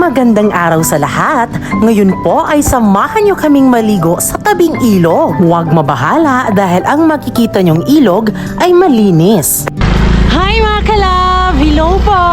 Magandang araw sa lahat. Ngayon po ay samahan nyo kaming maligo sa tabing ilog. Huwag mabahala dahil ang makikita nyong ilog ay malinis. Hi mga kalab! Hello po!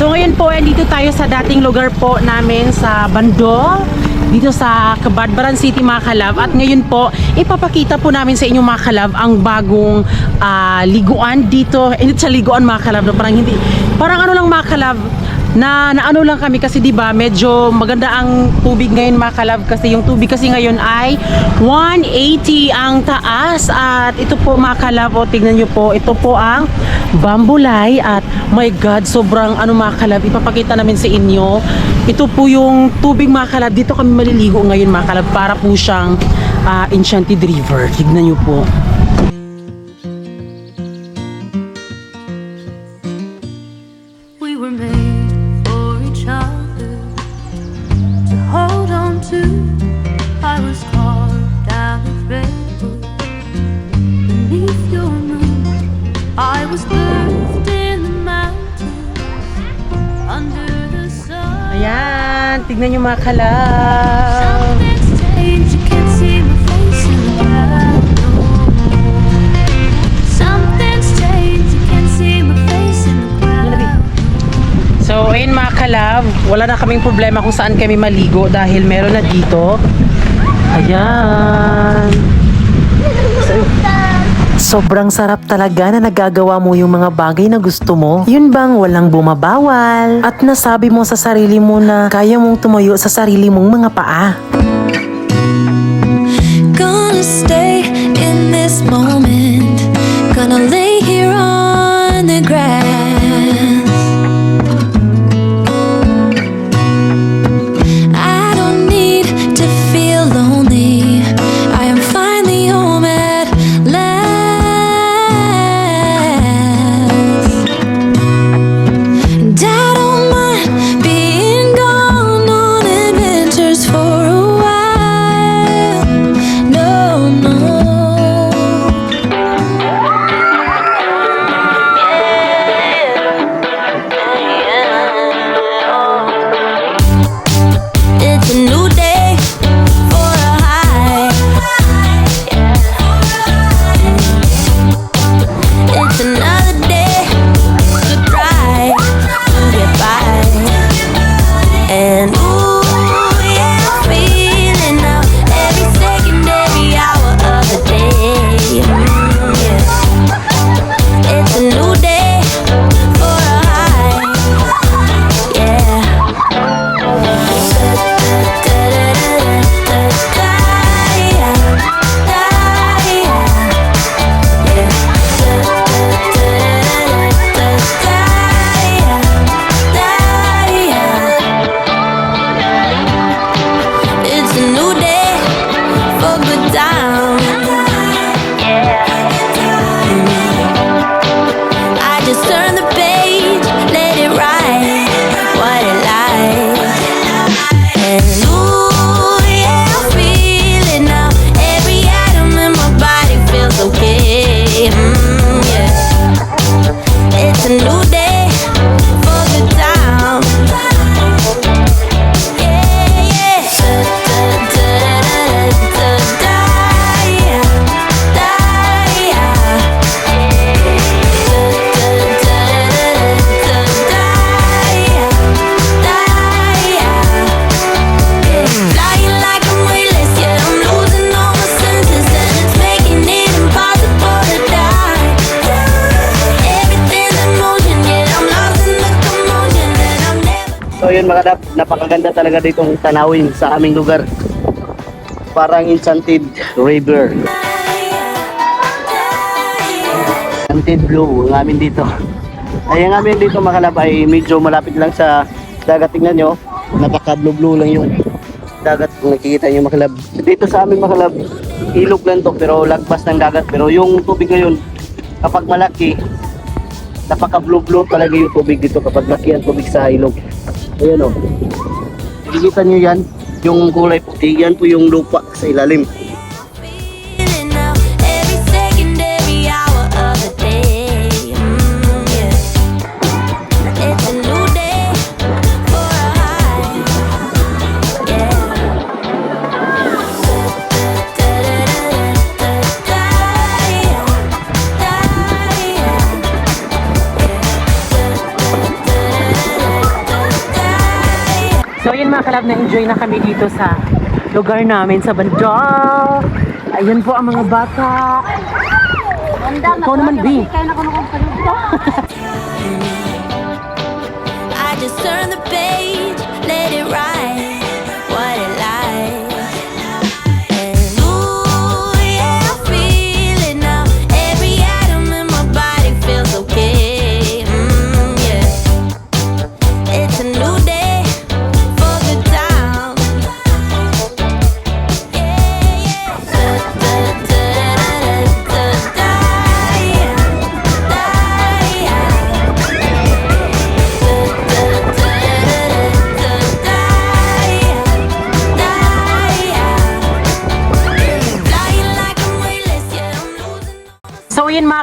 So ngayon po, dito tayo sa dating lugar po namin sa Bando, dito sa Kabadbaran City mga kalab. At ngayon po, ipapakita po namin sa inyo mga kalab ang bagong ah, liguan dito. Eh, Hindi sa liguan mga kalab, parang hindi, parang ano lang mga kalab, na naano lang kami kasi 'di ba medyo maganda ang tubig ngayon mga kalab kasi yung tubig kasi ngayon ay 180 ang taas. At ito po mga kalab o tignan nyo po ito po ang bambulay. At my god sobrang ano mga kalab ipapakita namin sa inyo. Ito po yung tubig mga kalab dito kami maliligo ngayon mga kalab para po siyang ah, enchanted river. Tignan nyo po crowd. So, ayun mga kalab, wala na kaming problema kung saan kami maligo dahil meron na dito. Ayan. Sobrang sarap talaga na nagagawa mo yung mga bagay na gusto mo. Yun bang walang bumabawal? At nasabi mo sa sarili mo na kaya mong tumayo sa sarili mong mga paa. Gonna stay in this moment. Gonna lay here on yun mga dap, napakaganda talaga ditong tanawin sa aming lugar. Parang enchanted river. Enchanted blue ang amin dito. Ay ang amin dito mga ay medyo malapit lang sa dagat. Tingnan nyo, napaka blue blue lang yung dagat kung nakikita nyo mga kalab. Dito sa amin mga kalab, ilog lang to pero lagpas ng dagat. Pero yung tubig ngayon, kapag malaki, napaka blue blue talaga yung tubig dito kapag laki ang tubig sa ilog. Ayan o. Nakikita nyo yan, yung kulay puti, yan po yung lupa sa ilalim. Mga kalab, na-enjoy na kami dito sa lugar namin sa banda. Ayan po ang mga bata. Ikaw naman, B. I just turn the page,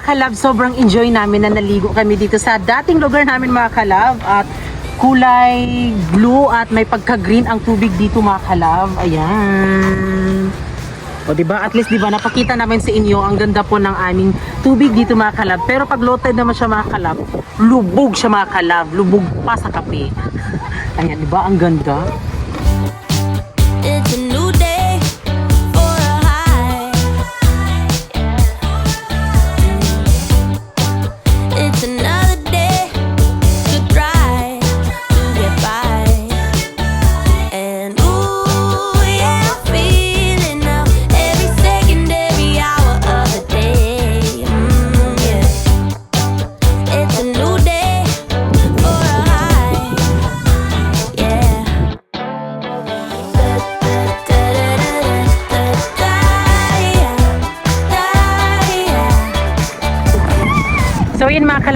kalab, sobrang enjoy namin na naligo kami dito sa dating lugar namin mga kalab at kulay blue at may pagka-green ang tubig dito mga kalab. Ayan. O di ba? At least di ba napakita namin sa inyo ang ganda po ng aming tubig dito mga kalab. Pero pag low tide naman siya mga kalab, lubog siya mga kalab, lubog pa sa kape. Ayan, di ba? Ang ganda.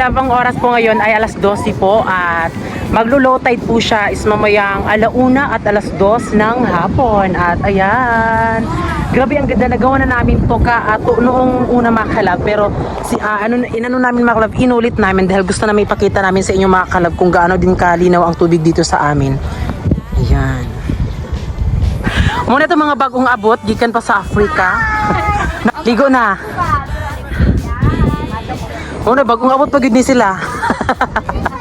Yun mga kalab, ang oras po ngayon ay alas 12 po at maglo-low tide po siya is mamayang alauna at alas 2 ng hapon. At ayan, grabe ang ganda nagawa na namin to ka at noong una mga kalab pero si ah, ano inano namin mga kalab inulit namin dahil gusto namin ipakita namin sa inyo mga kalab kung gaano din kalinaw ang tubig dito sa amin. Ayan. Muna itong mga bagong abot, gikan pa sa Africa. Ligo na. Una, bagong abot pag ni sila.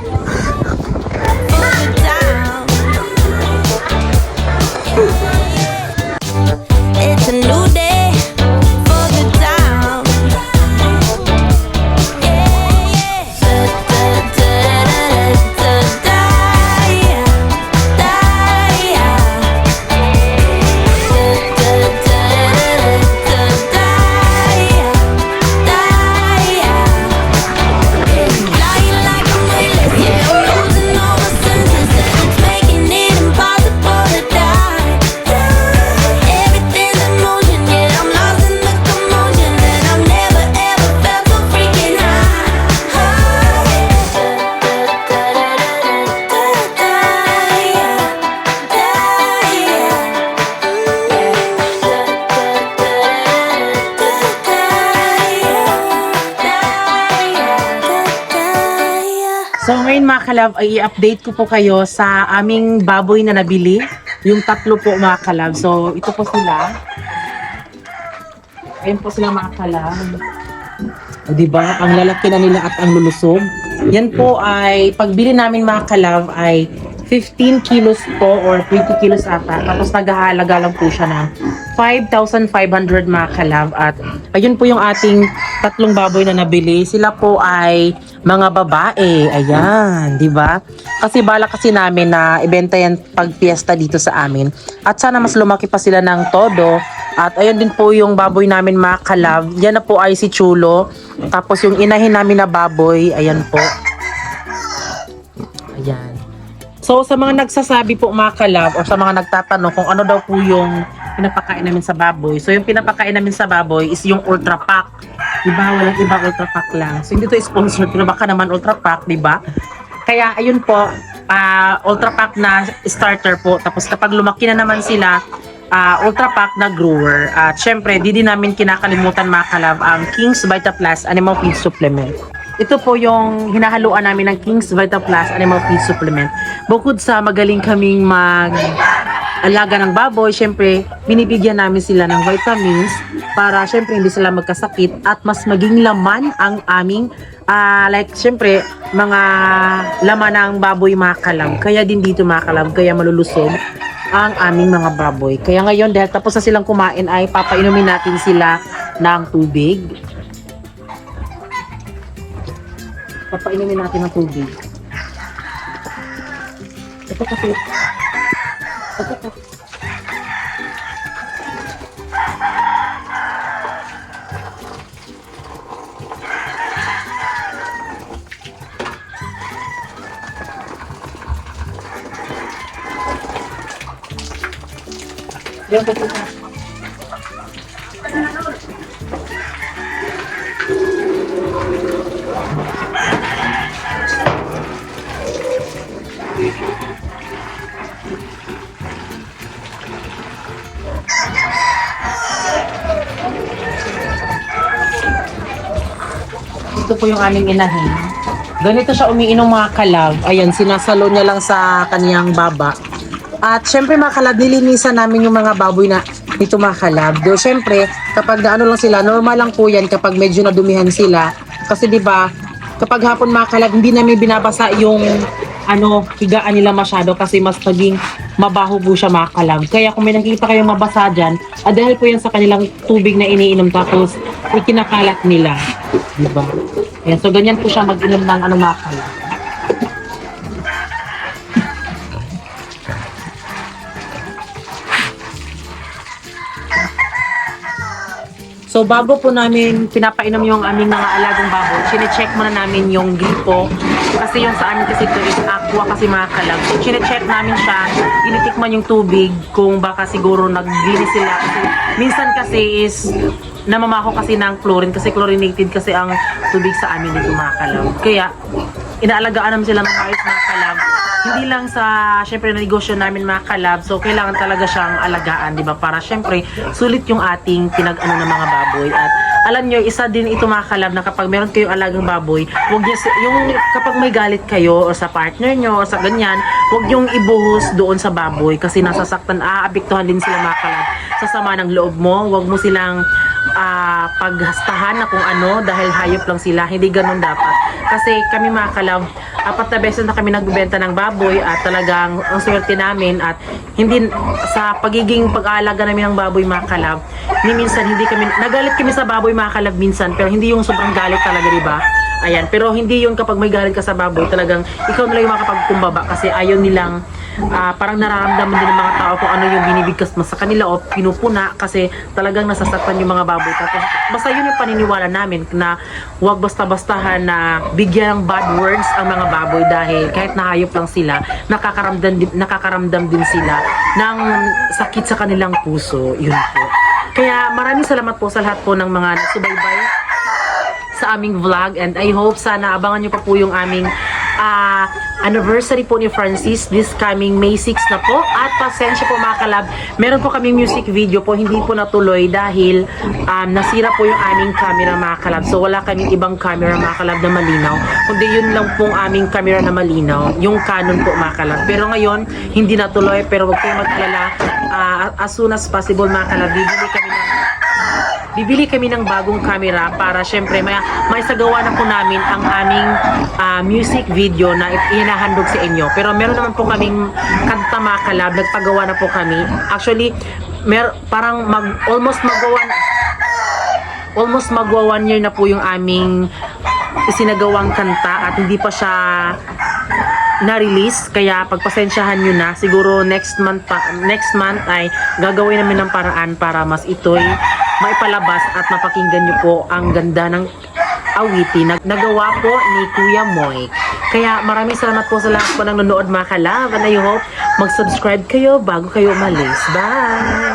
So ngayon mga kalab, i-update ko po kayo sa aming baboy na nabili. Yung tatlo po mga kalab. So ito po sila. Ayun po sila mga kalab. O, diba? Ang lalaki na nila at ang lulusog. Yan po ay, pagbili namin mga kalab ay 15 kilos po or 20 kilos ata. Tapos naghahalaga lang po siya ng 5,500 mga kalab. At ayun po yung ating tatlong baboy na nabili. Sila po ay mga babae. Ayan, di ba? Kasi bala kasi namin na ibenta yan pag fiesta dito sa amin. At sana mas lumaki pa sila ng todo. At ayun din po yung baboy namin mga kalab. Yan na po ay si Chulo. Tapos yung inahin namin na baboy, ayan po. So sa mga nagsasabi po mga kalab o sa mga nagtatanong kung ano daw po yung pinapakain namin sa baboy. So yung pinapakain namin sa baboy is yung Ultra Pack. Diba? Walang ibang Ultra Pack lang. So hindi to sponsor pero baka naman Ultra Pack, diba? Kaya ayun po, ah, Ultra Pack na starter po. Tapos kapag lumaki na naman sila, ah, Ultra Pack na grower. At syempre, di din namin kinakalimutan mga kalab ang King's Vita Plus Animal Feed Supplement. Ito po yung hinahaluan namin ng King's Vita Plus Animal Feed Supplement. Bukod sa magaling kaming mag alaga ng baboy, syempre, binibigyan namin sila ng vitamins para syempre hindi sila magkasakit at mas maging laman ang aming ah like syempre mga laman ng baboy mga. Kaya din dito mga kaya malulusog ang aming mga baboy. Kaya ngayon dahil tapos na silang kumain ay papainumin natin sila ng tubig. Papainumin natin ng tubig. Ito kasi. Ito kasi. Yan po po. Po yung aming inahin. Ganito siya umiinom mga kalab. Ayan, sinasalo niya lang sa kaniyang baba. At syempre mga kalab, nilinisan namin yung mga baboy na dito mga kalab. Do, syempre, kapag naano lang sila, normal lang po yan kapag medyo nadumihan sila. Kasi di ba kapag hapon mga kalab, hindi namin binabasa yung ano, higaan nila masyado kasi mas naging mabaho po siya mga kalab. Kaya kung may nakikita kayong mabasa dyan, ah, dahil po yan sa kanilang tubig na iniinom tapos ikinakalat nila. Di ba? Ayan, so ganyan po siya mag-inom ng ano mga. So bago po namin pinapainom yung aming mga alagang baboy, chine-check muna namin yung gripo. Kasi yung sa amin kasi ito is aqua kasi mga kalag. So chine-check namin siya, initikman yung tubig kung baka siguro naglinis sila. Kasi minsan kasi is namamaho kasi ng chlorine kasi chlorinated kasi ang tubig sa amin dito mga. Kaya inaalagaan namin sila ng ayos mga kalab. Hindi lang sa, syempre, na negosyo namin mga so kailangan talaga siyang alagaan, di ba? Para syempre, sulit yung ating pinag-ano ng mga baboy. At alam nyo, isa din ito mga kalab na kapag meron kayong alagang baboy, wag niyo, si- yung kapag may galit kayo o sa partner nyo o sa ganyan, wag yung ibuhos doon sa baboy kasi nasasaktan, aapektuhan din sila mga kalab sa sama ng loob mo. Wag mo silang ah, paghastahan na kung ano dahil hayop lang sila. Hindi ganun dapat. Kasi kami mga kalab, apat na beses na kami nagbebenta ng baboy at talagang ang swerte namin at hindi sa pagiging pag-aalaga namin ng baboy mga kalab, ni minsan hindi kami, nagalit kami sa baboy mga kalab minsan pero hindi yung sobrang galit talaga, di ba? Ayan, pero hindi yun kapag may galit ka sa baboy, talagang ikaw na lang yung makapagkumbaba kasi ayaw nilang ah, parang nararamdaman din ng mga tao kung ano yung binibigkas mo sa kanila o pinupuna kasi talagang nasasaktan yung mga baboy. Tapos basta yun yung paniniwala namin na huwag basta-bastahan na bigyan ng bad words ang mga baboy dahil kahit nahayop lang sila, nakakaramdam din, nakakaramdam din sila ng sakit sa kanilang puso. Yun po. Kaya maraming salamat po sa lahat po ng mga nagsubaybay sa aming vlog and I hope sana abangan nyo pa po yung aming ah, anniversary po ni Francis this coming May 6 na po. At pasensya po mga kalab meron po kaming music video po. Hindi po natuloy dahil um, nasira po yung aming camera mga kalab. So wala kaming ibang camera mga kalab na malinaw. Kundi yun lang pong aming camera na malinaw. Yung Canon po mga kalab. Pero ngayon hindi natuloy. Pero wag kayong mag-alala. Ah, as soon as possible mga kalab bibili kami ng bibili kami ng bagong camera para syempre may maisagawa na po namin ang aming ah, music video na inahandog sa inyo. Pero meron naman po kaming kanta mga kalab, nagpagawa na po kami. Actually, mer parang mag almost magawa almost magwa year na po yung aming isinagawang kanta at hindi pa siya na-release kaya pagpasensyahan nyo na siguro next month pa, next month ay gagawin namin ng paraan para mas ito'y maipalabas at mapakinggan nyo po ang ganda ng awiti na nagawa po ni Kuya Moy. Kaya maraming salamat po sa lahat po ng nanonood mga kalab and I hope mag-subscribe kayo bago kayo umalis. Bye!